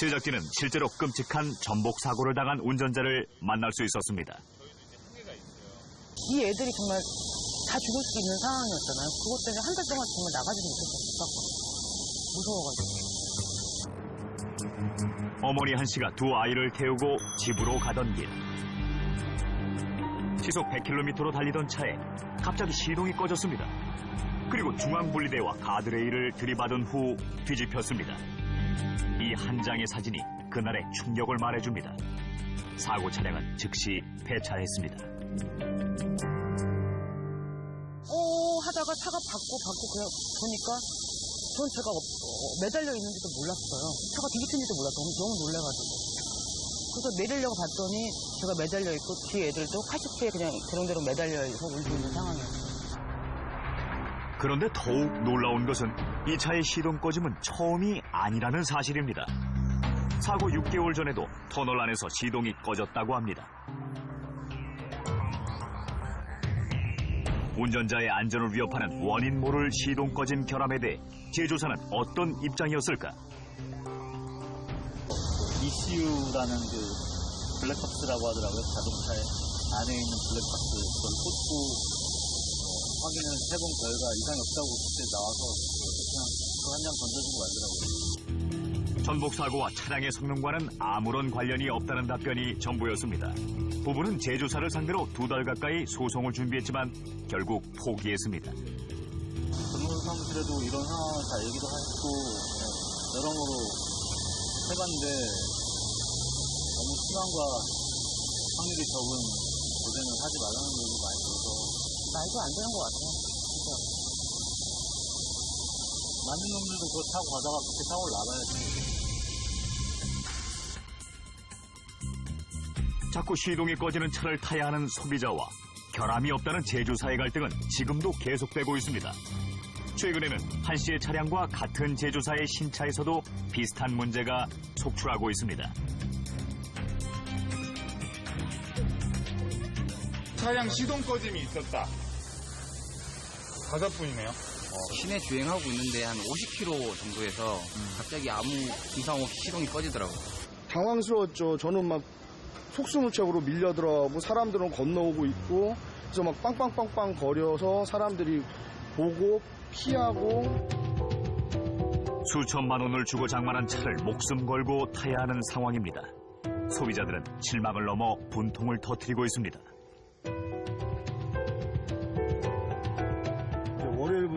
제작진은 실제로 끔찍한 전복 사고를 당한 운전자를 만날 수 있었습니다. 이 애들이 정말 다 죽을 수 있는 상황이었잖아요. 그것 때문에 한 달 동안 정말 나가지도 못했어요. 무서워가지고. 어머니 한 씨가 두 아이를 태우고 집으로 가던 길. 시속 100km로 달리던 차에 갑자기 시동이 꺼졌습니다. 그리고 중앙분리대와 가드레일을 들이받은 후 뒤집혔습니다. 이 한 장의 사진이 그날의 충격을 말해줍니다. 사고 차량은 즉시 폐차했습니다. 어 하다가 차가 받고 받고 그냥 보니까 전 제가 어, 어, 매달려 있는지도 몰랐어요. 차가 뒤집힌지도 몰랐어요. 너무, 놀래가지고. 그래서 내리려고 봤더니 제가 매달려 있고 뒤에 애들도 카시트에 그냥 대롱대롱 매달려 있어 울고 있는 상황이었어요. 그런데 더욱 놀라운 것은 이 차의 시동 꺼짐은 처음이 아니라는 사실입니다. 사고 6개월 전에도 터널 안에서 시동이 꺼졌다고 합니다. 운전자의 안전을 위협하는 원인 모를 시동 꺼진 결함에 대해 제조사는 어떤 입장이었을까? ECU라는 그 블랙박스라고 하더라고요. 자동차의 안에 있는 블랙박스 그걸 꽂고 어, 확인을 해본 결과 이상이 없다고 그때 나와서 그냥 그 한 장 던져주고 말더라고요. 전복 사고와 차량의 성능과는 아무런 관련이 없다는 답변이 전부였습니다. 부부는 제조사를 상대로 두 달 가까이 소송을 준비했지만 결국 포기했습니다. 변호사무실에도 이런 상황을 다 얘기도 했고 어, 여러모로 해봤는데 너무 시간과 확률이 적은 고생을 하지 말라는 얘기 많이 들어서 말도 안 되는 것 같아요. 진짜. 많은 놈들도 그거 타고 가다가 그렇게 사고를 나가야지. 자꾸 시동이 꺼지는 차를 타야 하는 소비자와 결함이 없다는 제조사의 갈등은 지금도 계속되고 있습니다. 최근에는 한 씨의 차량과 같은 제조사의 신차에서도 비슷한 문제가 속출하고 있습니다. 차량 시동 꺼짐이 있었다. 다섯 분이네요. 시내 주행하고 있는데 한 50km 정도에서 갑자기 아무 이상 없이 시동이 꺼지더라고요. 당황스러웠죠. 저는 막 속수무책으로 밀려 들어가고 사람들은 건너오고 있고 그래서 막 빵빵빵빵 거려서 사람들이 보고 피하고 수천만 원을 주고 장만한 차를 목숨 걸고 타야 하는 상황입니다. 소비자들은 실망을 넘어 분통을 터뜨리고 있습니다.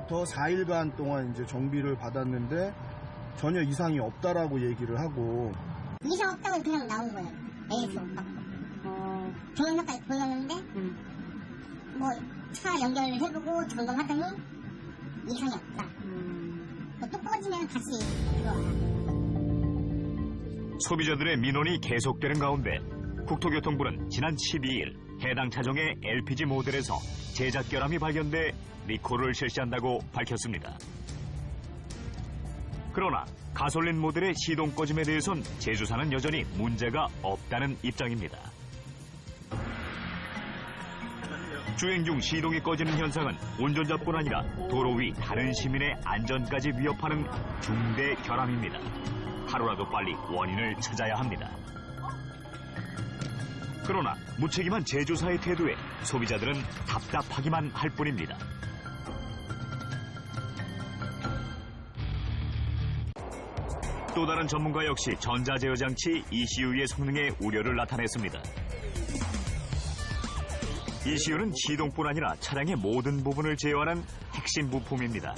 6일부터 4일간 동안 이제 정비를 받았는데 전혀 이상이 없다라고 얘기를 하고 이상 없다고 그냥 나온 거예요. AS 못 받고. 어, 경영까지 보였는데 음. 뭐차 연결을 해보고 점검하더니 이상이 없다. 음. 뭐또 꺼지면 다시 들어와. 소비자들의 민원이 계속되는 가운데 국토교통부는 지난 12일 해당 차종의 LPG 모델에서 제작 결함이 발견돼 리콜을 실시한다고 밝혔습니다. 그러나 가솔린 모델의 시동 꺼짐에 대해선 제조사는 여전히 문제가 없다는 입장입니다. 주행 중 시동이 꺼지는 현상은 운전자뿐 아니라 도로 위 다른 시민의 안전까지 위협하는 중대 결함입니다. 하루라도 빨리 원인을 찾아야 합니다. 그러나 무책임한 제조사의 태도에 소비자들은 답답하기만 할 뿐입니다. 또 다른 전문가 역시 전자제어 장치 ECU의 성능에 우려를 나타냈습니다. ECU는 시동뿐 아니라 차량의 모든 부분을 제어하는 핵심 부품입니다.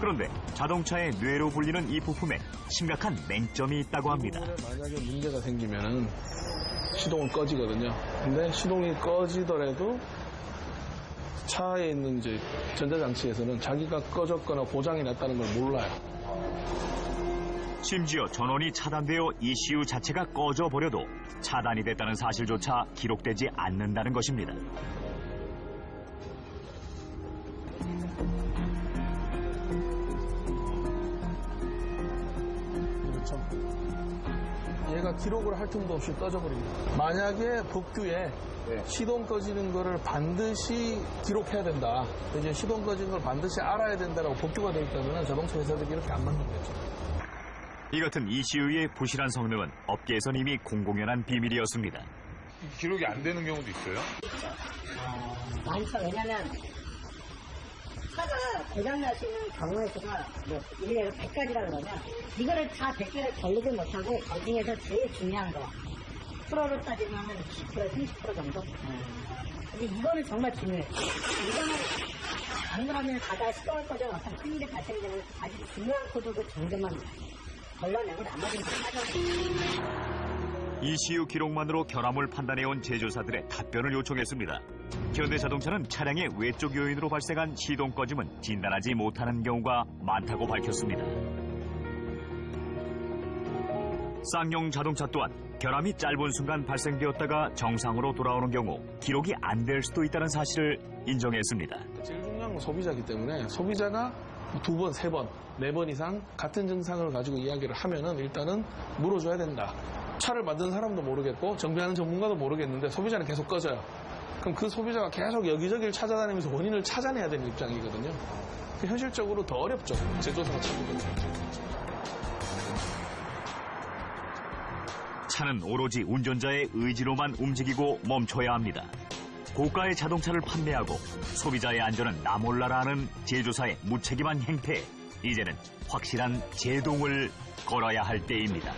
그런데 자동차의 뇌로 불리는 이 부품에 심각한 맹점이 있다고 합니다. 만약에 문제가 생기면은 시동은 꺼지거든요. 근데 시동이 꺼지더라도 차에 있는 이제 전자장치에서는 자기가 꺼졌거나 고장이 났다는 걸 몰라요. 심지어 전원이 차단되어 ECU 자체가 꺼져 버려도 차단이 됐다는 사실조차 기록되지 않는다는 것입니다. 그렇죠. 얘가 기록을 할 틈도 없이 꺼져버립니다. 만약에 법규에 시동 꺼지는 거를 반드시 기록해야 된다. 이제 시동 꺼지는 걸 반드시 알아야 된다라고 법규가 되어 있다면 자동차 회사들이 이렇게 안 만든 거죠. 이 같은 이시우의 부실한 성능은 업계에선 이미 공공연한 비밀이었습니다. 기록이 안 되는 경우도 있어요? 많죠. 왜냐면 차가 고장나시는 경우의 수가 뭐 일례로 100가지라 그러면 이거를 다 100개를 걸르지 못하고 그 중에서 제일 중요한 거 프로로 따지면 10% 30% 정도? 근데 이거는 정말 중요해요. 이거는 안 그러면 가다 시도할 거죠. 어떤 큰일이 발생되는 아주 중요한 코드 그 정도만 걸러내고 나머지는 다 빠져. 이 시우 기록만으로 결함을 판단해온 제조사들의 답변을 요청했습니다. 현대자동차는 차량의 외적 요인으로 발생한 시동 꺼짐은 진단하지 못하는 경우가 많다고 밝혔습니다. 쌍용 자동차 또한 결함이 짧은 순간 발생되었다가 정상으로 돌아오는 경우 기록이 안 될 수도 있다는 사실을 인정했습니다. 제일 중요한 건 소비자이기 때문에 소비자가 두 번, 세 번, 네 번 이상 같은 증상을 가지고 이야기를 하면은 일단은 물어줘야 된다. 차를 만든 사람도 모르겠고 정비하는 전문가도 모르겠는데 소비자는 계속 꺼져요. 그럼 그 소비자가 계속 여기저기를 찾아다니면서 원인을 찾아내야 되는 입장이거든요. 현실적으로 더 어렵죠. 제조사가 찾기는. 차는 오로지 운전자의 의지로만 움직이고 멈춰야 합니다. 고가의 자동차를 판매하고 소비자의 안전은 나 몰라라 하는 제조사의 무책임한 행태. 이제는 확실한 제동을 걸어야 할 때입니다.